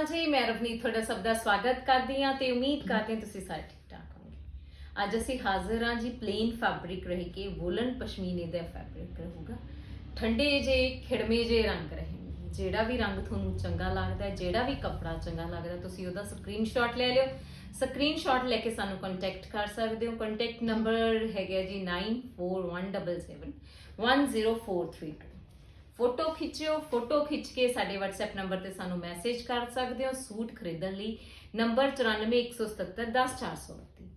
ਅਕਾਲ ਜੀ, ਮੈਂ ਰਵਨੀਤ ਤੁਹਾਡਾ ਸਭ ਦਾ ਸਵਾਗਤ ਕਰਦੀ ਹਾਂ ਤੇ ਉਮੀਦ ਕਰਦੀ ਹਾਂ ਤੁਸੀਂ ਸਾਰੇ ਠੀਕ ਠਾਕ ਹੋਵੋਗੇ। ਅੱਜ ਅਸੀਂ ਹਾਜ਼ਰ ਹਾਂ ਜੀ ਪਲੇਨ ਫੈਬਰਿਕ ਰਹੇ ਕੇ ਵੂਲਨ ਪਸ਼ਮੀਨੇ ਦਾ ਫੈਬਰਿਕ ਰਹੂਗਾ। ਠੰਡੇ ਜੇ ਖਿੜਮੇ ਜੇ ਰੰਗ ਰਹਿਣਗੇ ਜਿਹੜਾ ਵੀ ਰੰਗ ਤੁਹਾਨੂੰ ਚੰਗਾ ਲੱਗਦਾ ਹੈ, ਜਿਹੜਾ ਵੀ ਕੱਪੜਾ ਚੰਗਾ ਲੱਗਦਾ ਤੁਸੀਂ ਉਹਦਾ ਸਕਰੀਨਸ਼ਾਟ ਲੈ ਲਿਓ। ਸਕਰੀਨਸ਼ਾਟ ਲੈ ਕੇ ਸਾਨੂੰ ਕੰਟੈਕਟ ਕਰ ਸਕਦੇ ਹੋ। ਕੰਟੈਕਟ ਨੰਬਰ ਹੈਗਾ ਜੀ 9417 10432 ਫੋਟੋ ਖਿੱਚਿਓ, ਫੋਟੋ ਖਿੱਚ ਕੇ ਸਾਡੇ WhatsApp ਨੰਬਰ ਤੇ ਸਾਨੂੰ ਮੈਸੇਜ ਕਰ ਸਕਦੇ ਹੋ ਸੂਟ ਖਰੀਦਣ ਲਈ। ਨੰਬਰ 9417710432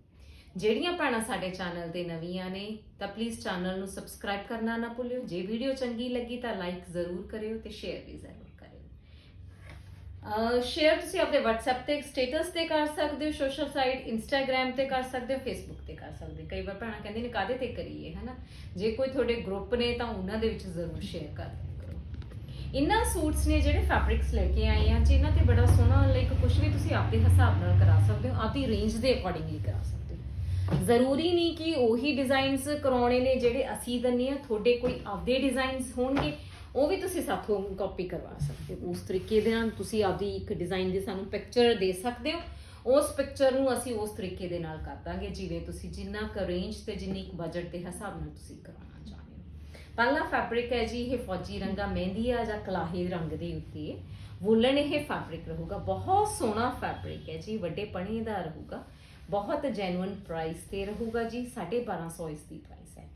ਜਿਹੜੀਆਂ ਭੈਣਾਂ ਸਾਡੇ ਚੈਨਲ ਤੇ ਨਵੀਆਂ ਨੇ, ਤਾਂ ਪਲੀਜ਼ ਚੈਨਲ ਨੂੰ ਸਬਸਕ੍ਰਾਈਬ ਕਰਨਾ ਨਾ ਭੁੱਲਿਓ। ਜੇ ਵੀਡੀਓ ਚੰਗੀ ਲੱਗੀ ਤਾਂ ਲਾਈਕ ਜ਼ਰੂਰ ਕਰਿਓ ਤੇ ਸ਼ੇਅਰ ਵੀ ਜ਼ਰੂਰ ਕਰਿਓ। ਸ਼ੇਅਰ ਤੁਸੀਂ ਆਪਣੇ WhatsApp ਤੇ ਸਟੇਟਸ ਤੇ ਕਰ ਸਕਦੇ ਹੋ ਸੋਸ਼ਲ ਸਾਈਟ Instagram ਤੇ ਕਰ ਸਕਦੇ ਹੋ, Facebook ਤੇ ਕਰ ਸਕਦੇ ਹੋ। ਕਈ ਵਾਰ ਭੈਣਾਂ ਕਹਿੰਦੇ ਨੇ ਕਾਦੇ ਤੇ ਕਰੀਏ? ਹਨਾ? ਜੇ ਕੋਈ ਤੁਹਾਡੇ ਗਰੁੱਪ ਨੇ ਤਾਂ ਉਹਨਾਂ ਦੇ ਵਿੱਚ ਜ਼ਰੂਰ ਸ਼ੇਅਰ ਕਰ ਦਿਓ। ਇਹਨਾਂ ਸੂਟਸ ਨੇ ਜਿਹੜੇ ਫੈਬਰਿਕਸ ਲੈ ਕੇ ਆਏ ਆ ਜੀ ਇਹਨਾਂ ਤੇ ਬੜਾ ਸੋਹਣਾ ਲਾਈਕ ਕੁਝ ਵੀ ਤੁਸੀਂ ਆਪਦੇ ਹਿਸਾਬ ਨਾਲ ਕਰਾ ਸਕਦੇ ਹੋ, ਆਪਦੀ ਰੇਂਜ ਦੇ ਅਕੋਰਡਿੰਗਲੀ ਕਰਾ ਸਕਦੇ ਹੋ। ਜ਼ਰੂਰੀ ਨਹੀਂ ਕਿ ਉਹੀ ਡਿਜ਼ਾਈਨਸ ਕਰਾਉਣੇ ਨੇ ਜਿਹੜੇ ਅਸੀਂ ਦੰਨੇ ਆ, ਤੁਹਾਡੇ ਕੋਈ ਆਪਦੇ ਡਿਜ਼ਾਈਨਸ ਹੋਣਗੇ, ਉਹ ਵੀ ਤੁਸੀਂ ਸਾਥੋਂ ਕਾਪੀ ਕਰਵਾ ਸਕਦੇ ਹੋ। ਉਸ ਤਰੀਕੇ ਦੇ ਨਾਲ ਤੁਸੀਂ ਆਪਦੀ ਇੱਕ ਡਿਜ਼ਾਈਨ ਦੀ ਸਾਨੂੰ ਪਿਕਚਰ ਦੇ ਸਕਦੇ ਹੋ, ਉਸ ਪਿਕਚਰ ਨੂੰ ਅਸੀਂ ਉਸ ਤਰੀਕੇ ਦੇ ਨਾਲ ਕਰ ਦਾਂਗੇ, ਜਿਵੇਂ ਤੁਸੀਂ ਜਿੰਨਾ ਕੁ ਰੇਂਜ ਤੇ ਜਿੰਨੀ ਕੁ ਬਜਟ ਦੇ ਹਿਸਾਬ ਨਾਲ ਤੁਸੀਂ ਕਰਾਉਣਾ। ਪਹਿਲਾ ਫੈਬਰਿਕ ਹੈ ਜੀ, ਇਹ ਫੌਜੀ ਰੰਗਾ ਮਹਿੰਦੀ ਆ ਜਾਂ ਕਲਾਹੀ ਰੰਗ ਦੇ ਉੱਤੇ। ਹੈ ਵੂਲਨ ਇਹ ਫੈਬਰਿਕ ਰਹੂਗਾ, ਬਹੁਤ ਸੋਹਣਾ ਫੈਬਰਿਕ ਹੈ ਜੀ, ਵੱਡੇ ਪਣੀ ਦਾ ਰਹੂਗਾ, ਬਹੁਤ ਜੈਨੂਇਨ ਪ੍ਰਾਈਸ ਤੇ ਰਹੂਗਾ ਜੀ 1250 ਇਸ ਦੀ ਪ੍ਰਾਈਸ ਹੈ।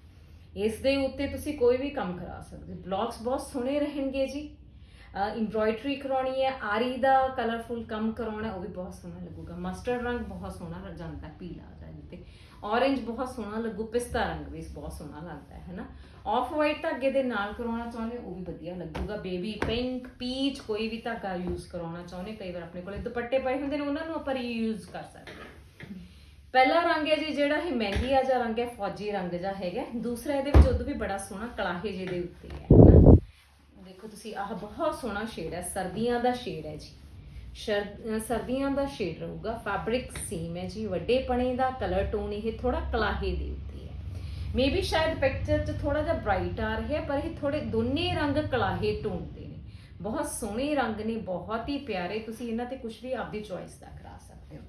ਇਸ ਦੇ ਉੱਤੇ ਤੁਸੀਂ ਕੋਈ ਵੀ ਕੰਮ ਕਰਾ ਸਕਦੇ ਹੋ। ਬਲੌਕਸ ਬਹੁਤ ਸੋਹਣੇ ਰਹਿਣਗੇ ਜੀ ਐਮਬ੍ਰੋਇਡਰੀ ਕਰਾਉਣੀ ਹੈ ਆਰੀ ਦਾ ਕਲਰਫੁਲ ਕੰਮ ਕਰਾਉਣਾ ਉਹ ਵੀ ਬਹੁਤ ਸੋਹਣਾ ਲੱਗੂਗਾ। ਮਸਟਰਡ ਰੰਗ ਬਹੁਤ ਸੋਹਣਾ ਜਾਂਦਾ ਪੀਲਾ ਦਾ ਤੇ। ਔਰੇਂਜ ਬਹੁਤ ਸੋਹਣਾ ਲੱਗੂ ਪਿਸਤਾ ਰੰਗ ਵੀ ਬਹੁਤ ਸੋਹਣਾ ਲੱਗਦਾ ਹੈ ਹਨਾ? ਆਫ ਵਾਈਟ ਧਾਗੇ ਦੇ ਨਾਲ ਕਰਾਉਣਾ ਚਾਹੁੰਦੇ ਹੋ, ਉਹ ਵੀ ਵਧੀਆ ਲੱਗੂਗਾ। ਬੇਬੀ ਪਿੰਕ ਪੀਚ ਕੋਈ ਵੀ ਧਾਗਾ ਯੂਜ਼ ਕਰਾਉਣਾ ਚਾਹੁੰਦੇ ਕਈ ਵਾਰ ਆਪਣੇ ਕੋਲੇ ਦੁਪੱਟੇ ਪਏ ਹੁੰਦੇ ਨੇ ਉਹਨਾਂ ਨੂੰ ਆਪਾਂ ਰੀਯੂਜ਼ ਕਰ ਸਕਦੇ ਹਾਂ। ਪਹਿਲਾ ਰੰਗ ਹੈ ਜੀ ਜਿਹੜਾ ਇਹ ਮਹਿੰਦੀ ਆ ਜਾਂ ਰੰਗ ਹੈ ਫੌਜੀ ਰੰਗ ਜਾਂ ਹੈਗਾ ਦੂਸਰਾ ਇਹਦੇ ਵਿੱਚ ਉਦੋਂ ਵੀ ਬੜਾ ਸੋਹਣਾ ਕਲਾਹੇ ਜਿਹੇ ਦੇ ਉੱਤੇ ਹੈ ਹਨਾ? ਦੇਖੋ ਤੁਸੀਂ ਆਹ ਬਹੁਤ ਸੋਹਣਾ ਸ਼ੇਡ ਹੈ, ਸਰਦੀਆਂ ਦਾ ਸ਼ੇਡ ਹੈ ਜੀ। ਸ਼ਰ- ਸਰਦੀਆਂ ਦਾ ਸ਼ੇਡ ਰਹੂਗਾ ਫੈਬਰਿਕ ਸੇਮ ਹੈ ਜੀ ਵੱਡੇ ਪਣੇ ਦਾ ਕਲਰ ਟੋਨ ਇਹ ਥੋੜਾ ਕਲਾਹੇ ਦੇ ਉੱਤੇ ਹੈ। ਮੇਬੀ ਸ਼ਾਇਦ ਪਿਕਚਰ 'ਚ ਥੋੜਾ ਜਿਹਾ ਬ੍ਰਾਈਟ ਆ ਰਿਹਾ, ਪਰ ਇਹ ਥੋੜੇ ਦੋਨੇ ਰੰਗ ਕਲਾਹੇ ਟੋਨ ਦੇ ਨੇ। ਬਹੁਤ ਸੋਹਣੇ ਰੰਗ ਨੇ, ਬਹੁਤ ਹੀ ਪਿਆਰੇ, ਤੁਸੀਂ ਇਹਨਾਂ ਤੇ ਕੁਝ ਵੀ ਆਪਦੀ ਚੋਇਸ ਦਾ ਕਰਾ ਸਕਦੇ ਹੋ।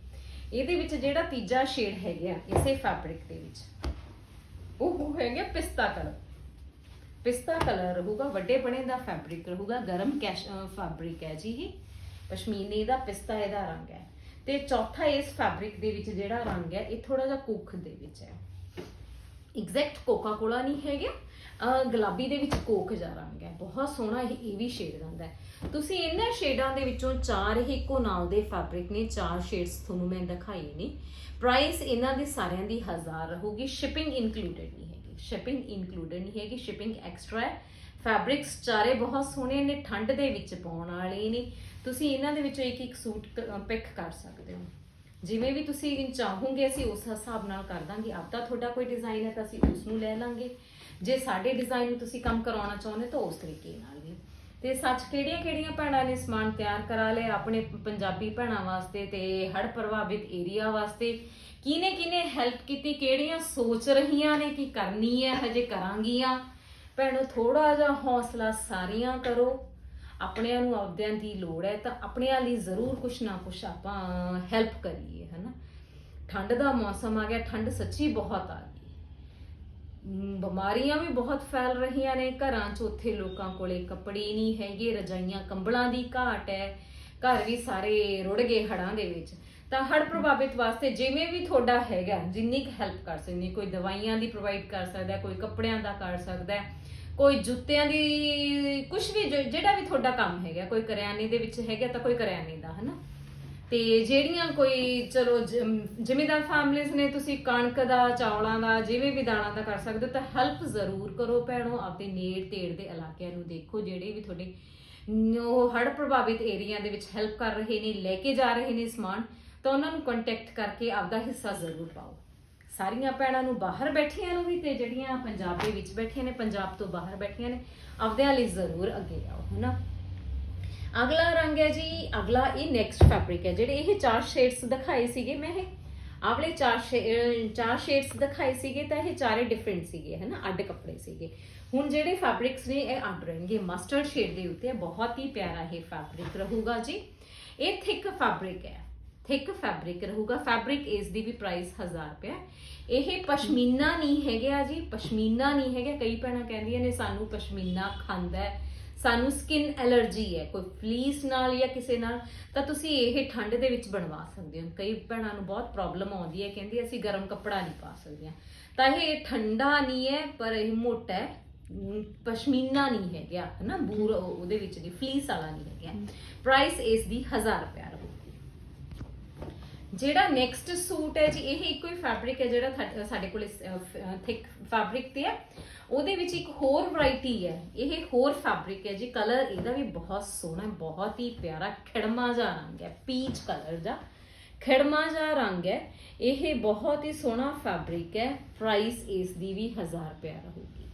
ਇਹਦੇ ਵਿੱਚ ਜਿਹੜਾ ਤੀਜਾ ਸ਼ੇਡ ਹੈਗਾ, ਇਸੇ ਫੈਬਰਿਕ ਦੇ ਵਿੱਚ। ਉਹ ਹੈਗਾ ਪਿਸਤਾ ਕਲਰ ਪਿਸਤਾ ਕਲਰ ਰਹੂਗਾ ਵੱਡੇ ਬਣੇ ਦਾ ਫੈਬਰਿਕ ਰਹੂਗਾ ਗਰਮ ਕੈਸ਼ ਫੈਬਰਿਕ ਹੈ ਜੀ ਇਹ। ਪਸ਼ਮੀਨੇ ਦਾ ਪਿਸਤਾ ਇਹਦਾ ਰੰਗ ਹੈ। ਤੇ ਚੌਥਾ ਇਸ ਫੈਬਰਿਕ ਦੇ ਵਿੱਚ ਜਿਹੜਾ ਰੰਗ ਹੈ, ਇਹ ਥੋੜਾ ਜਿਹਾ ਕੁੱਖ ਦੇ ਵਿੱਚ ਹੈ। ਐਗਜ਼ੈਕਟ ਕੋਕਾ ਕੋਲਾ ਨਹੀਂ ਹੈਗਾ। ਗੁਲਾਬੀ ਦੇ ਵਿੱਚ ਕੋਕ ਜਿਹਾ ਰੰਗ ਹੈ। ਬਹੁਤ ਸੋਹਣਾ ਇਹ ਇਹ ਵੀ ਸ਼ੇਡ ਰੰਗ ਹੈ। ਤੁਸੀਂ ਇਹਨਾਂ ਸ਼ੇਡਾਂ ਦੇ ਵਿੱਚੋਂ ਚਾਰ ਹੀ ਇੱਕੋ ਨਾਲ ਦੇ ਫੈਬਰਿਕ ਨੇ। ਚਾਰ ਸ਼ੇਡਸ ਤੁਹਾਨੂੰ ਮੈਂ ਦਿਖਾਈ ਨੇ। ਪ੍ਰਾਈਸ ਇਹਨਾਂ ਦੇ ਸਾਰਿਆਂ ਦੀ 1000 ਰਹੂਗੀ ਸ਼ਿਪਿੰਗ ਇਨਕਲੂਡਡ ਨਹੀਂ ਹੈ। ਸ਼ਿਪਿੰਗ ਇਨਕਲੂਡਡ ਨਹੀਂ ਹੈਗੀ ਸ਼ਿਪਿੰਗ ਐਕਸਟਰਾ ਹੈ। ਫੈਬਰਿਕਸ ਚਾਰੇ ਬਹੁਤ ਸੋਹਣੇ ਨੇ, ਠੰਡ ਦੇ ਵਿੱਚ ਪਾਉਣ ਵਾਲੇ ਨੇ। ਤੁਸੀਂ ਇਹਨਾਂ ਦੇ ਵਿੱਚੋਂ ਇੱਕ ਇੱਕ ਸੂਟ ਪਿਕ ਕਰ ਸਕਦੇ ਹੋ। ਜਿਵੇਂ ਵੀ ਤੁਸੀਂ ਚਾਹੋਗੇ, ਅਸੀਂ ਉਸ ਹਿਸਾਬ ਨਾਲ ਕਰ ਦਾਂਗੇ। ਆਪਦਾ ਤੁਹਾਡਾ ਕੋਈ ਡਿਜ਼ਾਈਨ ਹੈ ਤਾਂ ਅਸੀਂ ਉਸ ਨੂੰ ਲੈ ਲਾਂਗੇ। ਜੇ ਸਾਡੇ ਡਿਜ਼ਾਈਨ ਨੂੰ ਤੁਸੀਂ ਕੰਮ ਕਰਾਉਣਾ ਚਾਹੁੰਦੇ ਤਾਂ ਉਸ ਤਰੀਕੇ ਨਾਲ ਵੀ। ਤੇ ਸੱਚ ਕਿਹੜੀਆਂ ਕਿਹੜੀਆਂ ਭੈਣਾਂ ਨੇ ਸਮਾਨ ਤਿਆਰ ਕਰਾ ਲਿਆ ਆਪਣੇ ਪੰਜਾਬੀ ਭੈਣਾਂ ਵਾਸਤੇ ਤੇ ਹੜ੍ਹ ਪ੍ਰਭਾਵਿਤ ਏਰੀਆ ਵਾਸਤੇ? ਕਿਹਨੇ ਕਿਹਨੇ ਹੈਲਪ ਕੀਤੀ? ਕਿਹੜੀਆਂ ਸੋਚ ਰਹੀਆਂ ਨੇ ਕਿ ਕਰਨੀ ਹੈ, ਹਜੇ ਕਰਾਂਗੀਆਂ? ਭੈਣੋ ਥੋੜਾ ਜਿਹਾ ਹੌਸਲਾ ਸਾਰੀਆਂ ਕਰੋ। ਆਪਣਿਆਂ ਨੂੰ ਆਪਦਿਆਂ ਦੀ ਲੋੜ ਹੈ ਤਾਂ ਆਪਣਿਆਂ ਲਈ ਜ਼ਰੂਰ ਕੁਛ ਨਾ ਕੁਛ ਆਪਾਂ ਹੈਲਪ ਕਰੀਏ, ਹਨਾ? ਠੰਡ ਦਾ ਮੌਸਮ ਆ ਗਿਆ, ਠੰਡ ਸੱਚੀ ਬਹੁਤ ਆ ਗਈ। ਬਿਮਾਰੀਆਂ ਵੀ ਬਹੁਤ ਫੈਲ ਰਹੀਆਂ ਨੇ। ਘਰਾਂ 'ਚ ਉੱਥੇ ਲੋਕਾਂ ਕੋਲੇ ਕੱਪੜੇ ਨਹੀਂ ਹੈਗੇ, ਰਜਾਈਆਂ ਕੰਬਲਾਂ ਦੀ ਘਾਟ ਹੈ। ਘਰ ਵੀ ਸਾਰੇ ਰੁੜ ਗਏ ਹੜਾਂ ਦੇ ਵਿੱਚ। ਤਾਂ ਹੜ ਪ੍ਰਭਾਵਿਤ ਵਾਸਤੇ ਜਿਵੇਂ ਵੀ ਤੁਹਾਡਾ ਹੈਗਾ, ਜਿੰਨੀ ਕੁ ਹੈਲਪ ਕਰ ਸਕਦੀ, ਕੋਈ ਦਵਾਈਆਂ ਦੀ ਪ੍ਰੋਵਾਈਡ ਕਰ ਸਕਦਾ, ਕੋਈ ਕੱਪੜਿਆਂ ਦਾ ਕਰ ਸਕਦਾ, ਕੋਈ ਜੁੱਤਿਆਂ ਦੀ ਕੁਝ ਵੀ ਜਿਹੜਾ ਵੀ ਤੁਹਾਡਾ ਕੰਮ ਹੈਗਾ, ਕੋਈ ਕਰਿਆਨੇ ਦੇ ਵਿੱਚ ਹੈਗਾ ਤਾਂ ਕੋਈ ਕਰਿਆਨੇ ਦਾ, ਹਨਾ? ਤੇ ਜਿਹੜੀਆਂ ਕੋਈ, ਚਲੋ ਜ- ਜ਼ਿਮੀਂਦਾਰ ਫੈਮਲੀਆਂ ਨੇ ਤੁਸੀਂ ਕਣਕ ਦਾ, ਚੌਲਾਂ ਦਾ, ਜਿਵੇਂ ਵੀ ਦਾਣਾ ਦਾ ਕਰ ਸਕਦੇ ਹੋ, ਤਾਂ ਹੈਲਪ ਜ਼ਰੂਰ ਕਰੋ ਭੈਣੋ, ਆਪਦੇ ਨੇੜ ਤੇੜ ਦੇ ਇਲਾਕਿਆਂ ਨੂੰ ਦੇਖੋ, ਜਿਹੜੇ ਵੀ ਤੁਹਾਡੇ, ਉਹ ਹੜ੍ਹ ਪ੍ਰਭਾਵਿਤ ਏਰੀਆ ਦੇ ਵਿੱਚ ਹੈਲਪ ਕਰ ਰਹੇ ਨੇ, ਲੈ ਕੇ ਜਾ ਰਹੇ ਨੇ ਸਮਾਨ, ਤਾਂ ਉਹਨਾਂ ਨੂੰ ਕੰਟੈਕਟ ਕਰਕੇ ਆਪਦਾ ਹਿੱਸਾ ਜ਼ਰੂਰ ਪਾਓ। ਸਾਰੀਆਂ ਭੈਣਾਂ ਨੂੰ ਬਾਹਰ ਬੈਠੀਆਂ ਨੂੰ ਵੀ ਤੇ ਜਿਹੜੀਆਂ ਪੰਜਾਬ ਦੇ ਵਿੱਚ ਬੈਠੀਆਂ ਨੇ, ਪੰਜਾਬ ਤੋਂ ਬਾਹਰ ਬੈਠੀਆਂ ਨੇ, ਆਪਦਿਆਂ ਲਈ ਜ਼ਰੂਰ ਅੱਗੇ ਆਓ, ਹਨਾ? ਅਗਲਾ ਰੰਗ ਹੈ ਜੀ, ਅਗਲਾ ਇਹ ਨੈਕਸਟ ਫੈਬਰਿਕ ਹੈ। ਜਿਹੜੇ ਇਹ ਚਾਰ ਸ਼ੇਡਸ ਦਿਖਾਏ ਸੀਗੇ, ਮੈਂ ਇਹ ਆਵਲੇ ਚਾਰ ਸ਼ੇ- ਚਾਰ ਸ਼ੇਡਸ ਦਿਖਾਏ ਸੀਗੇ, ਤਾਂ ਇਹ ਚਾਰੇ ਡਿਫਰੈਂਟ ਸੀਗੇ, ਹਨਾ? ਅੱਡ ਕੱਪੜੇ ਸੀਗੇ। ਹੁਣ ਜਿਹੜੇ ਫੈਬਰਿਕਸ ਨੇ, ਇਹ ਅੱਡ ਰਹਿਣਗੇ। ਮਸਟਰਡ ਸ਼ੇਡ ਦੇ ਉੱਤੇ ਬਹੁਤ ਹੀ ਪਿਆਰਾ ਇਹ ਫੈਬਰਿਕ ਰਹੂਗਾ ਜੀ। ਇਹ ਥਿਕ ਫੈਬਰਿਕ ਹੈ। ਥਿਕ ਫੈਬਰਿਕ ਰਹੂਗਾ। ਫੈਬਰਿਕ ਇਸ ਦੀ ਵੀ ਪ੍ਰਾਈਸ 1000 ਰੁਪਏ ਇਹ ਪਸ਼ਮੀਨਾ ਨਹੀਂ ਹੈਗਾ ਜੀ। ਪਸ਼ਮੀਨਾ ਨਹੀਂ ਹੈਗਾ। ਕਈ ਭੈਣਾਂ ਕਹਿੰਦੀਆਂ ਨੇ, ਸਾਨੂੰ ਪਸ਼ਮੀਨਾ ਖਾਂਦਾ ਹੈ। ਸਾਨੂੰ ਸਕਿਨ ਐਲਰਜੀ ਹੈ ਕੋਈ ਫਲੀਸ ਨਾਲ ਜਾਂ ਕਿਸੇ ਨਾਲ ਤਾਂ ਤੁਸੀਂ ਇਹ ਠੰਡ ਦੇ ਵਿੱਚ ਬਣਵਾ ਸਕਦੇ ਹੋ। ਕਈ ਭੈਣਾਂ ਨੂੰ ਬਹੁਤ ਪ੍ਰੋਬਲਮ ਆਉਂਦੀ ਹੈ ਕਹਿੰਦੀ ਅਸੀਂ ਗਰਮ ਕੱਪੜਾ ਨਹੀਂ ਪਾ ਸਕਦੀਆਂ। ਤਾਂ ਇਹ ਠੰਡਾ ਨਹੀਂ ਹੈ ਪਰ ਇਹ ਮੋਟਾ ਹੈ ਪਸ਼ਮੀਨਾ ਨਹੀਂ ਹੈਗਾ ਹਨਾ? ਬੂਰ ਉਹ- ਉਹਦੇ ਵਿੱਚ ਦੀ ਫਲੀਸ ਵਾਲਾ ਨਹੀਂ ਹੈਗਾ। ਪ੍ਰਾਈਸ ਇਸ ਦੀ 1000 ਰੁਪਏ ਜਿਹੜਾ ਨੈਕਸਟ ਸੂਟ ਹੈ ਜੀ, ਇਹ ਇੱਕੋ ਹੀ ਫੈਬਰਿਕ ਹੈ ਜਿਹੜਾ ਥਾ- ਸਾਡੇ ਕੋਲ ਥਿਕ ਫੈਬਰਿਕ ਤੇ ਹੈ। ਉਹਦੇ ਵਿੱਚ ਇੱਕ ਹੋਰ ਵੈਰਾਈਟੀ ਹੈ। ਇਹ ਹੋਰ ਫੈਬਰਿਕ ਹੈ ਜੀ ਕਲਰ ਇਹਦਾ ਵੀ ਬਹੁਤ ਸੋਹਣਾ, ਬਹੁਤ ਹੀ ਪਿਆਰਾ, ਖਿੜਮਾ ਜਿਹਾ ਰੰਗ ਹੈ ਪੀਚ ਕਲਰ ਦਾ। ਖਿੜਮਾ ਜਿਹਾ ਰੰਗ ਹੈ। ਇਹ ਬਹੁਤ ਹੀ ਸੋਹਣਾ ਫੈਬਰਿਕ ਹੈ। ਪ੍ਰਾਈਸ ਇਸ ਦੀ ਵੀ 1000 ਰੁਪਏ ਰਹੂਗੀ।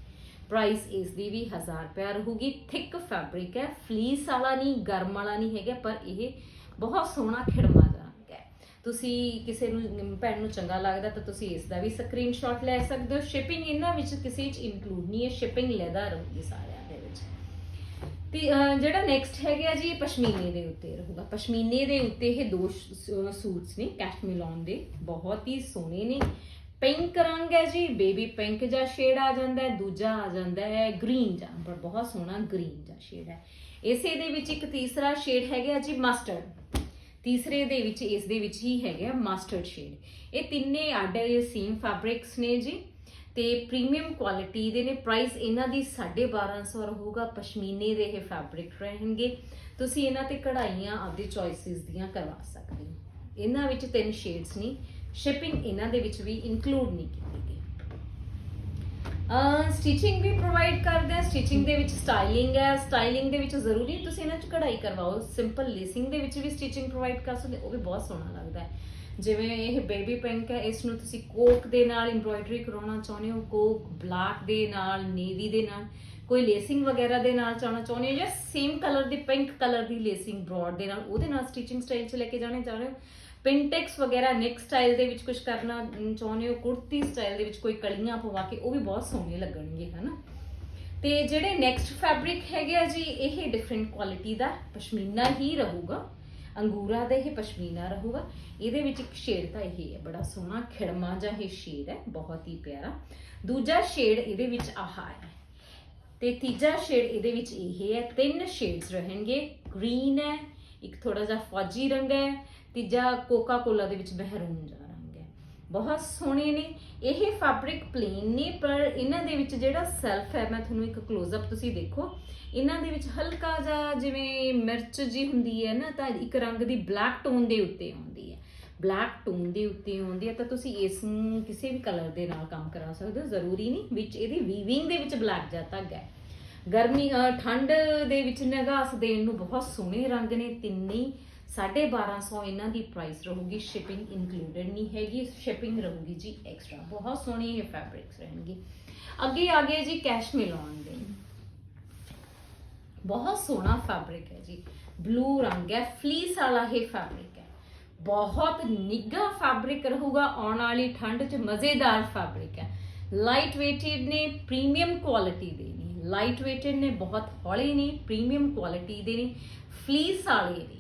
ਪ੍ਰਾਈਸ ਇਸ ਦੀ ਵੀ 1000 ਰੁਪਏ ਰਹੂਗੀ। ਥਿਕ ਫੈਬਰਿਕ ਹੈ। ਫਲੀਸ ਵਾਲਾ ਨਹੀਂ, ਗਰਮ ਵਾਲਾ ਨਹੀਂ ਹੈਗਾ, ਪਰ ਇਹ ਬਹੁਤ ਸੋਹਣਾ ਖਿੜਮਾ ਤੁਸੀਂ ਕਿਸੇ ਨੂੰ, ਭੈਣ ਨੂੰ ਚੰਗਾ ਲੱਗਦਾ ਤਾਂ ਤੁਸੀਂ ਇਸ ਦਾ ਵੀ ਸਕਰੀਨਸ਼ਾਟ ਲੈ ਸਕਦੇ ਹੋ। ਸ਼ਿਪਿੰਗ ਇਹਨਾਂ ਵਿੱਚ ਕਿਸੇ ਚ ਇਨਕਲੂਡ ਨਹੀਂ ਹੈ। ਸ਼ਿਪਿੰਗ ਲੈਦਾ ਰਹੂਗੀ ਸਾਰਿਆਂ ਦੇ ਵਿੱਚ। ਤੇ ਜਿਹੜਾ ਨੈਕਸਟ ਹੈਗਾ ਜੀ, ਇਹ ਪਸ਼ਮੀਨੇ ਦੇ ਉੱਤੇ ਰਹੂਗਾ। ਪਸ਼ਮੀਨੇ ਦੇ ਉੱਤੇ ਇਹ ਦੋ ਸੂਟਸ ਨੇ ਕੈਸ਼ਮਿਲੋਨ ਦੇ। ਬਹੁਤ ਹੀ ਸੋਹਣੇ ਨੇ। ਪਿੰਕ ਰੰਗ ਹੈ ਜੀ ਬੇਬੀ ਪਿੰਕ ਜਾਂ ਸ਼ੇਡ ਆ ਜਾਂਦਾ ਹੈ। ਦੂਜਾ ਆ ਜਾਂਦਾ ਹੈ ਗ੍ਰੀਨ ਜਾਂ ਪਰ ਬਹੁਤ ਸੋਹਣਾ ਗ੍ਰੀਨ ਜਾਂ ਸ਼ੇਡ ਹੈ। ਇਸੇ ਦੇ ਵਿੱਚ ਇੱਕ ਤੀਸਰਾ ਸ਼ੇਡ ਹੈਗਾ ਜੀ ਮਸਟਰਡ ਤੀਸਰੇ ਦੇ ਵਿੱਚ, ਇਸ ਦੇ ਵਿੱਚ ਹੀ ਹੈਗਾ ਮਸਟਰਡ ਸ਼ੇਡ ਇਹ ਤਿੰਨੇ ਅੱਡ ਸੇਮ ਫੈਬਰਿਕਸ ਨੇ ਜੀ, ਤੇ ਪ੍ਰੀਮੀਅਮ ਕੁਆਲਿਟੀ ਦੇ ਨੇ। ਪ੍ਰਾਈਸ ਇਹਨਾਂ ਦੀ 1250 ਰਹੂਗਾ, ਪਸ਼ਮੀਨੇ ਦੇ ਇਹ ਫੈਬਰਿਕ ਰਹਿਣਗੇ। ਤੁਸੀਂ ਇਹਨਾਂ ਤੇ ਕਢਾਈਆਂ ਆਪਦੀ ਚੋਇਸਿਸ ਦੀਆਂ ਕਰਵਾ ਸਕਦੇ ਹੋ। ਇਹਨਾਂ ਵਿੱਚ ਤਿੰਨ ਸ਼ੇਡਸ ਨੇ। ਸ਼ਿਪਿੰਗ ਇਹਨਾਂ ਦੇ ਵਿੱਚ ਵੀ ਇਨਕਲੂਡ ਨਹੀਂ ਕੀਤੀ। ਸਟਿਚਿੰਗ ਵੀ ਪ੍ਰੋਵਾਈਡ ਕਰਦੇ ਆ ਸਟਿਚਿੰਗ ਦੇ ਵਿੱਚ ਸਟਾਈਲਿੰਗ ਹੈ ਸਟਾਈਲਿੰਗ ਦੇ ਵਿੱਚ ਜ਼ਰੂਰੀ ਤੁਸੀਂ ਇਹਨਾਂ 'ਚ ਕਢਾਈ ਕਰਵਾਓ ਸਿੰਪਲ ਲੇਸਿੰਗ ਦੇ ਵਿੱਚ ਵੀ ਸਟਿਚਿੰਗ ਪ੍ਰੋਵਾਈਡ ਕਰ ਸਕਦੇ ਉਹ ਵੀ ਬਹੁਤ ਸੋਹਣਾ ਲੱਗਦਾ ਹੈ। ਜਿਵੇਂ ਇਹ ਬੇਬੀ ਪਿੰਕ ਹੈ, ਇਸ ਨੂੰ ਤੁਸੀਂ ਕੋਕ ਦੇ ਨਾਲ ਐਮਬ੍ਰੋਇਡਰੀ ਕਰਾਉਣਾ ਚਾਹੁੰਦੇ ਹੋ ਕੋਕ ਬਲੈਕ ਦੇ ਨਾਲ ਨੇਵੀ ਦੇ ਨਾਲ, ਕੋਈ ਲੇਸਿੰਗ ਵਗੈਰਾ ਦੇ ਨਾਲ ਚਾਹਣਾ ਚਾਹੁੰਦੇ ਹੋ ਜਾਂ ਸੇਮ ਕਲਰ ਦੀ ਪਿੰਕ ਕਲਰ ਦੀ ਲੇਸਿੰਗ ਬ੍ਰੌਡ ਦੇ ਨਾਲ, ਉਹਦੇ ਨਾਲ ਸਟਿਚਿੰਗ ਸਟਾਈਲ 'ਚ ਲੈ ਕੇ ਜਾਣੇ ਚਾਹ ਰਹੇ ਹੋ? ਪਿੰਟੈਕਸ ਵਗੈਰਾ ਨੈਕ ਸਟਾਈਲ ਦੇ ਵਿੱਚ ਕੁਝ ਕਰਨਾ ਚਾਹੁੰਦੇ ਹੋ? ਕੁੜਤੀ ਸਟਾਈਲ ਦੇ ਵਿੱਚ ਕੋਈ ਕਲੀਆਂ ਪਵਾ ਕੇ, ਉਹ ਵੀ ਬਹੁਤ ਸੋਹਣੇ ਲੱਗਣਗੇ ਹਨਾ? ਤੇ ਜਿਹੜੇ ਨੈਕਸਟ ਫੈਬਰਿਕ ਹੈਗੇ ਆ ਜੀ, ਇਹ ਡਿਫਰੈਂਟ ਕੁਆਲਿਟੀ ਦਾ ਪਸ਼ਮੀਨਾ ਹੀ ਰਹੂਗਾ। ਅੰਗੂਰਾ ਦਾ ਇਹ ਪਸ਼ਮੀਨਾ ਰਹੂਗਾ। ਇਹਦੇ ਵਿੱਚ ਇੱਕ ਸ਼ੇਡ ਤਾਂ ਇਹ ਹੈ, ਬੜਾ ਸੋਹਣਾ ਖਿੜਮਾ ਜਿਹਾ ਇਹ ਸ਼ੇਡ ਹੈ, ਬਹੁਤ ਹੀ ਪਿਆਰਾ। ਦੂਜਾ ਸ਼ੇਡ ਇਹਦੇ ਵਿੱਚ ਆਹ ਹੈ। ਤੇ ਤੀਜਾ ਸ਼ੇਡ ਇਹਦੇ ਵਿੱਚ ਇਹ ਹੈ, ਤਿੰਨ ਸ਼ੇਡਸ ਰਹਿਣਗੇ। ਗ੍ਰੀਨ ਹੈ, ਇੱਕ ਥੋੜਾ ਜਿਹਾ ਫੌਜੀ ਰੰਗ ਹੈ ਤੀਜਾ ਕੋਕਾ ਕੋਲਾ ਦੇ ਵਿੱਚ ਮਹਿਰੂਨ ਜਿਹਾ ਰੰਗ ਹੈ। ਬਹੁਤ ਸੋਹਣੇ ਨੇ। ਇਹ ਫੈਬਰਿਕ ਪਲੇਨ ਨੇ, ਪਰ ਇਹਨਾਂ ਦੇ ਵਿੱਚ ਜਿਹੜਾ ਸੈਲਫ ਹੈ, ਮੈਂ ਤੁਹਾਨੂੰ ਇੱਕ ক্লোਜ਼-ਅਪ ਤੁਸੀਂ ਦੇਖੋ। ਇਹਨਾਂ ਦੇ ਵਿੱਚ ਹਲਕਾ ਜਿਹਾ ਜਿਵੇਂ ਮਿਰਚ ਜੀ ਹੁੰਦੀ ਹੈ ਨਾ, ਤਾਂ ਇੱਕ ਰੰਗ ਦੀ ਬਲੈਕ ਟੋਨ ਦੇ ਉੱਤੇ ਆਉਂਦੀ ਹੈ। ਬਲੈਕ ਟੋਨ ਦੇ ਉੱਤੇ ਆਉਂਦੀ ਹੈ, ਤਾਂ ਤੁਸੀਂ ਇਸ ਨੂੰ ਕਿਸੇ ਵੀ ਕਲਰ ਦੇ ਨਾਲ ਕੰਮ ਕਰਾ ਸਕਦੇ ਹੋ। ਜ਼ਰੂਰੀ ਨਹੀਂ ਵਿੱਚ ਇਹਦੀ ਵੀਵਿੰਗ ਦੇ ਵਿੱਚ ਬਲੈਕ ਜਿਹਾ ਤੱਕ ਹੈ। ਗਰਮੀ ਠੰਡ ਦੇ ਵਿੱਚ ਨਿਗਾਸ ਦੇਣ ਨੂੰ ਬਹੁਤ ਸੋਹਣੇ ਰੰਗ ਨੇ, ਤਿੰਨੇ 1250 ਇਹਨਾਂ ਦੀ ਪ੍ਰਾਈਸ ਰਹੂਗੀ ਸ਼ਿਪਿੰਗ ਇਨਕਲੂਡਡ ਨਹੀਂ ਹੈਗੀ ਸ਼ਿਪਿੰਗ ਰਹੂਗੀ ਜੀ ਐਕਸਟਰਾ ਬਹੁਤ ਸੋਹਣੇ ਇਹ ਫੈਬਰਿਕਸ ਰਹਿਣਗੇ ਅੱਗੇ ਆ ਗਏ ਜੀ ਕੈਸ਼ਮਿਲੋਨ ਦੇ ਬਹੁਤ ਸੋਹਣਾ ਫੈਬਰਿਕ ਹੈ ਜੀ ਬਲੂ ਰੰਗ ਹੈ ਫਲੀਸ ਵਾਲਾ ਇਹ ਫੈਬਰਿਕ ਹੈ ਬਹੁਤ ਨਿੱਘਾ ਫੈਬਰਿਕ ਰਹੂਗਾ ਆਉਣ ਵਾਲੀ ਠੰਡ 'ਚ ਮਜ਼ੇਦਾਰ ਫੈਬਰਿਕ ਹੈ ਲਾਈਟ weighted ਨੇ ਪ੍ਰੀਮੀਅਮ ਕੁਆਲਿਟੀ ਦੇ ਨੇ ਲਾਈਟ weighted ਨੇ ਬਹੁਤ ਹੌਲੇ ਨੇ ਪ੍ਰੀਮੀਅਮ ਕੁਆਲਿਟੀ ਦੇ ਨੇ ਫਲੀਸ ਵਾਲੇ ਨੇ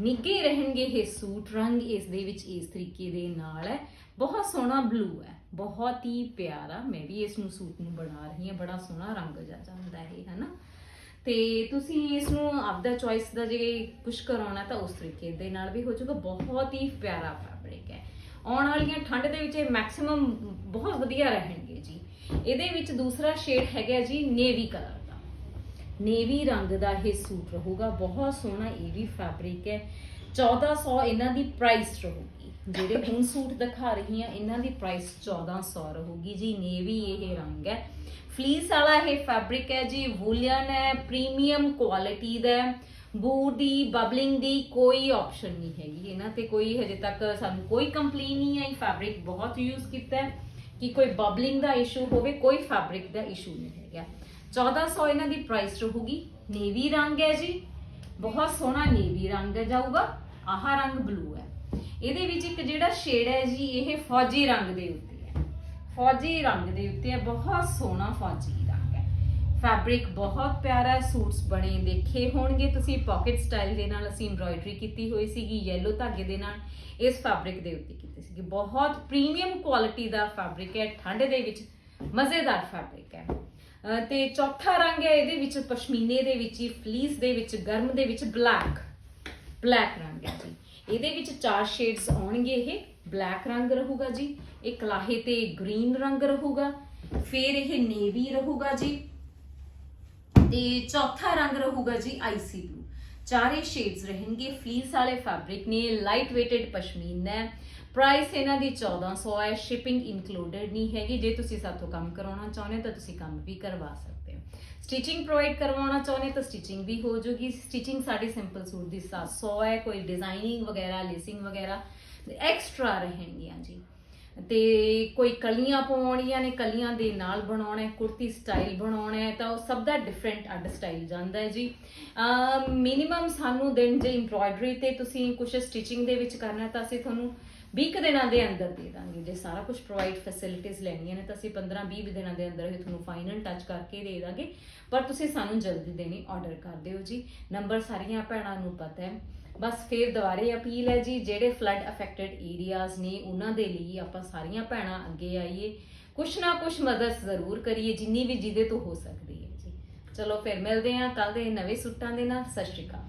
ਨਿੱਘੇ ਰਹਿਣਗੇ ਇਹ ਸੂਟ, ਰੰਗ ਇਸ ਦੇ ਵਿੱਚ ਇਸ ਤਰੀਕੇ ਦੇ ਨਾਲ ਹੈ। ਬਹੁਤ ਸੋਹਣਾ ਬਲੂ ਹੈ, ਬਹੁਤ ਹੀ ਪਿਆਰਾ। ਮੈਂ ਵੀ ਇਸ ਨੂੰ ਸੂਟ ਨੂੰ ਬਣਾ ਰਹੀ ਹਾਂ, ਬੜਾ ਸੋਹਣਾ ਰੰਗ ਜਾ ਜਾਂਦਾ ਇਹ ਹੈ ਨਾ ਤੇ ਤੁਸੀਂ ਇਸ ਨੂੰ ਆਪਦਾ ਚੋਇਸ ਦਾ ਜੇ ਕੁਝ ਕਰਾਉਣਾ ਤਾਂ ਉਸ ਤਰੀਕੇ ਦੇ ਨਾਲ ਵੀ ਹੋ ਜਾਊਗਾ। ਬਹੁਤ ਹੀ ਪਿਆਰਾ ਫੈਬਰਿਕ ਹੈ। ਆਉਣ ਵਾਲੀਆਂ ਠੰਡ ਦੇ ਵਿੱਚ ਇਹ ਮੈਕਸਿਮਮ ਬਹੁਤ ਵਧੀਆ ਰਹਿਣਗੇ ਜੀ। ਇਹਦੇ ਵਿੱਚ ਦੂਸਰਾ ਸ਼ੇਡ ਹੈਗਾ ਜੀ ਨੇਵੀ ਕਲਰ ਨੇਵੀ ਰੰਗ ਦਾ ਇਹ ਸੂਟ ਰਹੂਗਾ। ਬਹੁਤ ਸੋਹਣਾ ਇਹ ਵੀ ਫੈਬਰਿਕ ਹੈ। 1400 ਇਹਨਾਂ ਦੀ ਪ੍ਰਾਈਸ ਰਹੂਗੀ। ਜਿਹੜੇ ਹੁਣ ਸੂਟ ਦਿਖਾ ਰਹੀ ਹਾਂ, ਇਹਨਾਂ ਦੀ ਪ੍ਰਾਈਸ 1400 ਰਹੂਗੀ। ਜੀ, ਨੇਵੀ ਇਹ ਰੰਗ ਹੈ। ਫਲੀਸ ਵਾਲਾ ਇਹ ਫੈਬਰਿਕ ਹੈ ਜੀ। ਵੂਲੀਅਨ ਹੈ ਪ੍ਰੀਮੀਅਮ ਕੁਆਲਿਟੀ ਦਾ ਹੈ। ਬੂਰ ਦੀ ਬਬਲਿੰਗ ਦੀ ਕੋਈ ਆਪਸ਼ਨ ਨਹੀਂ ਹੈਗੀ। ਇਹਨਾਂ ਤੇ ਕੋਈ ਹਜੇ ਤੱਕ ਸਾਨੂੰ ਕੋਈ ਕੰਪਲੇਨ ਨਹੀਂ ਆਈ। ਫੈਬਰਿਕ ਬਹੁਤ ਯੂਜ਼ ਕੀਤਾ ਹੈ। ਕਿ ਕੋਈ ਬਬਲਿੰਗ ਦਾ ਇਸ਼ੂ ਹੋਵੇ, ਕੋਈ ਫੈਬਰਿਕ ਦਾ ਇਸ਼ੂ ਨਹੀਂ ਹੈਗਾ। 1400 ਇਹਨਾਂ ਦੀ ਪ੍ਰਾਈਸ ਰਹੂਗੀ ਨੇਵੀ ਰੰਗ ਹੈ ਜੀ ਬਹੁਤ ਸੋਹਣਾ ਨੇਵੀ ਰੰਗ ਜਾਊਗਾ ਆਹ ਰੰਗ ਬਲੂ ਹੈ ਇਹਦੇ ਵਿੱਚ ਇੱਕ ਜਿਹੜਾ ਸ਼ੇਡ ਹੈ ਜੀ ਇਹ ਫੌਜੀ ਰੰਗ ਦੇ ਉੱਤੇ ਹੈ ਫੌਜੀ ਰੰਗ ਦੇ ਉੱਤੇ ਹੈ ਬਹੁਤ ਸੋਹਣਾ ਫੌਜੀ ਰੰਗ ਹੈ ਫੈਬਰਿਕ ਬਹੁਤ ਪਿਆਰਾ ਸੂਟਸ ਬਣੇ ਦੇਖੇ ਹੋਣਗੇ ਤੁਸੀਂ ਪਾਕਟ ਸਟਾਈਲ ਦੇ ਨਾਲ ਅਸੀਂ ਐਮਬ੍ਰਾਇਡਰੀ ਕੀਤੀ ਹੋਈ ਸੀਗੀ ਯੈਲੋ ਧਾਗੇ ਦੇ ਨਾਲ ਇਸ ਫੈਬਰਿਕ ਦੇ ਉੱਤੇ ਕੀਤੀ ਸੀਗੀ ਬਹੁਤ ਪ੍ਰੀਮੀਅਮ ਕੁਆਲਿਟੀ ਦਾ ਫੈਬਰਿਕ ਹੈ ਠੰਡ ਦੇ ਵਿੱਚ ਮਜ਼ੇਦਾਰ ਫੈਬਰਿਕ ਹੈ ਤੇ ਚੌਥਾ ਰੰਗ ਹੈ ਇਹਦੇ ਵਿੱਚ ਪਸ਼ਮੀਨੇ ਦੇ ਵਿੱਚ ਹੀ ਫਲੀਸ ਦੇ ਵਿੱਚ, ਗਰਮ ਦੇ ਵਿੱਚ ਬਲੈਕ ਬਲੈਕ ਰੰਗ ਹੈ ਜੀ। ਇਹਦੇ ਵਿੱਚ ਚਾਰ ਸ਼ੇਡਸ ਆਉਣਗੇ ਇਹ ਬਲੈਕ ਰੰਗ ਰਹੂਗਾ ਜੀ ਇਹ ਕਲਾਹੇ ਤੇ ਗ੍ਰੀਨ ਰੰਗ ਰਹੂਗਾ, ਫਿਰ ਇਹ ਨੇਵੀ ਰਹੂਗਾ ਜੀ। ਤੇ ਚੌਥਾ ਰੰਗ ਰਹੂਗਾ ਜੀ ਆਈਸੀ ਬਲੂ ਚਾਰੇ ਸ਼ੇਡਸ ਰਹਿਣਗੇ ਫਲੀਸ ਵਾਲੇ ਫੈਬਰਿਕ ਨੇ ਲਾਈਟ weighted ਪਸ਼ਮੀਨਾ ਹੈ ਪ੍ਰਾਈਸ ਇਹਨਾਂ ਦੀ 1400 ਹੈ ਸ਼ਿਪਿੰਗ ਇਨਕਲੂਡਡ ਨਹੀਂ ਹੈਗੀ। ਜੇ ਤੁਸੀਂ ਸਾਥੋਂ ਕੰਮ ਕਰਾਉਣਾ ਚਾਹੁੰਦੇ ਹੋ, ਤਾਂ ਤੁਸੀਂ ਕੰਮ ਵੀ ਕਰਵਾ ਸਕਦੇ ਹੋ। ਸਟਿਚਿੰਗ ਪ੍ਰੋਵਾਈਡ ਕਰਵਾਉਣਾ ਚਾਹੁੰਦੇ ਹੋ, ਤਾਂ ਸਟਿਚਿੰਗ ਵੀ ਹੋ ਜੂਗੀ ਸਟਿਚਿੰਗ ਸਾਡੇ ਸਿੰਪਲ ਸੂਟ ਦੀ 700 ਹੈ, ਕੋਈ ਡਿਜ਼ਾਈਨਿੰਗ ਵਗੈਰਾ ਲੇਸਿੰਗ ਵਗੈਰਾ ਐਕਸਟਰਾ ਰਹਿਣਗੀਆਂ ਜੀ। ਤੇ ਕੋਈ ਕਲੀਆਂ ਪਵਾਉਣੀਆਂ ਨੇ, ਕਲੀਆਂ ਦੇ ਨਾਲ ਬਣਾਉਣਾ ਹੈ, ਕੁੜਤੀ ਸਟਾਈਲ ਬਣਾਉਣਾ ਹੈ, ਤਾਂ ਉਹ ਸਭ ਦਾ ਡਿਫਰੈਂਟ ਅੱਡ ਸਟਾਈਲ ਜਾਂਦਾ ਹੈ ਜੀ। ਮਿਨੀਮਮ ਸਾਨੂੰ ਦਿਨ ਜੇ ਐਮਬ੍ਰਾਇਡਰੀ ਤੇ ਤੁਸੀਂ ਕੁਝ ਸਟਿਚਿੰਗ ਦੇ ਵਿੱਚ ਕਰਨਾ ਤਾਂ ਅਸੀਂ ਤੁਹਾਨੂੰ 20 ਕੁ ਦਿਨਾਂ ਦੇ ਅੰਦਰ ਦੇ ਦਾਂਗੇ। ਜੇ ਸਾਰਾ ਕੁਝ ਪ੍ਰੋਵਾਈਡ ਫੈਸਿਲਿਟੀਆਂ ਲੈਣੀਆਂ ਨੇ ਤਾਂ ਅਸੀਂ 15-20 ਦਿਨਾਂ ਦੇ ਅੰਦਰ ਹੀ ਤੁਹਾਨੂੰ ਫਾਈਨਲ ਟੱਚ ਕਰਕੇ ਦੇ ਦਾਂਗੇ। ਪਰ ਤੁਸੀਂ ਸਾਨੂੰ ਜਲਦੀ ਦੇਣੀ ਆਰਡਰ ਕਰ ਦਿਓ ਜੀ। ਨੰਬਰ ਸਾਰੀਆਂ ਭੈਣਾਂ ਨੂੰ ਪਤਾ ਹੈ। ਬਸ ਫੇਰ ਦੁਬਾਰੇ ਅਪੀਲ ਹੈ ਜੀ, ਜਿਹੜੇ ਫਲੱਡ ਅਫੈਕਟਡ ਏਰੀਆਜ਼ ਨੇ, ਉਹਨਾਂ ਦੇ ਲਈ ਆਪਾਂ ਸਾਰੀਆਂ ਭੈਣਾਂ ਅੱਗੇ ਆਈਏ। ਕੁਛ ਨਾ ਕੁਛ ਮਦਦ ਜ਼ਰੂਰ ਕਰੀਏ, ਜਿੰਨੀ ਵੀ ਜਿਹਦੇ ਤੋਂ ਹੋ ਸਕਦੀ ਹੈ ਜੀ। ਚਲੋ ਫਿਰ ਮਿਲਦੇ ਹਾਂ ਕੱਲ ਦੇ ਨਵੇਂ ਸੂਟਾਂ ਦੇ ਨਾਲ। ਸਤਿ ਸ਼੍ਰੀ ਅਕਾਲ।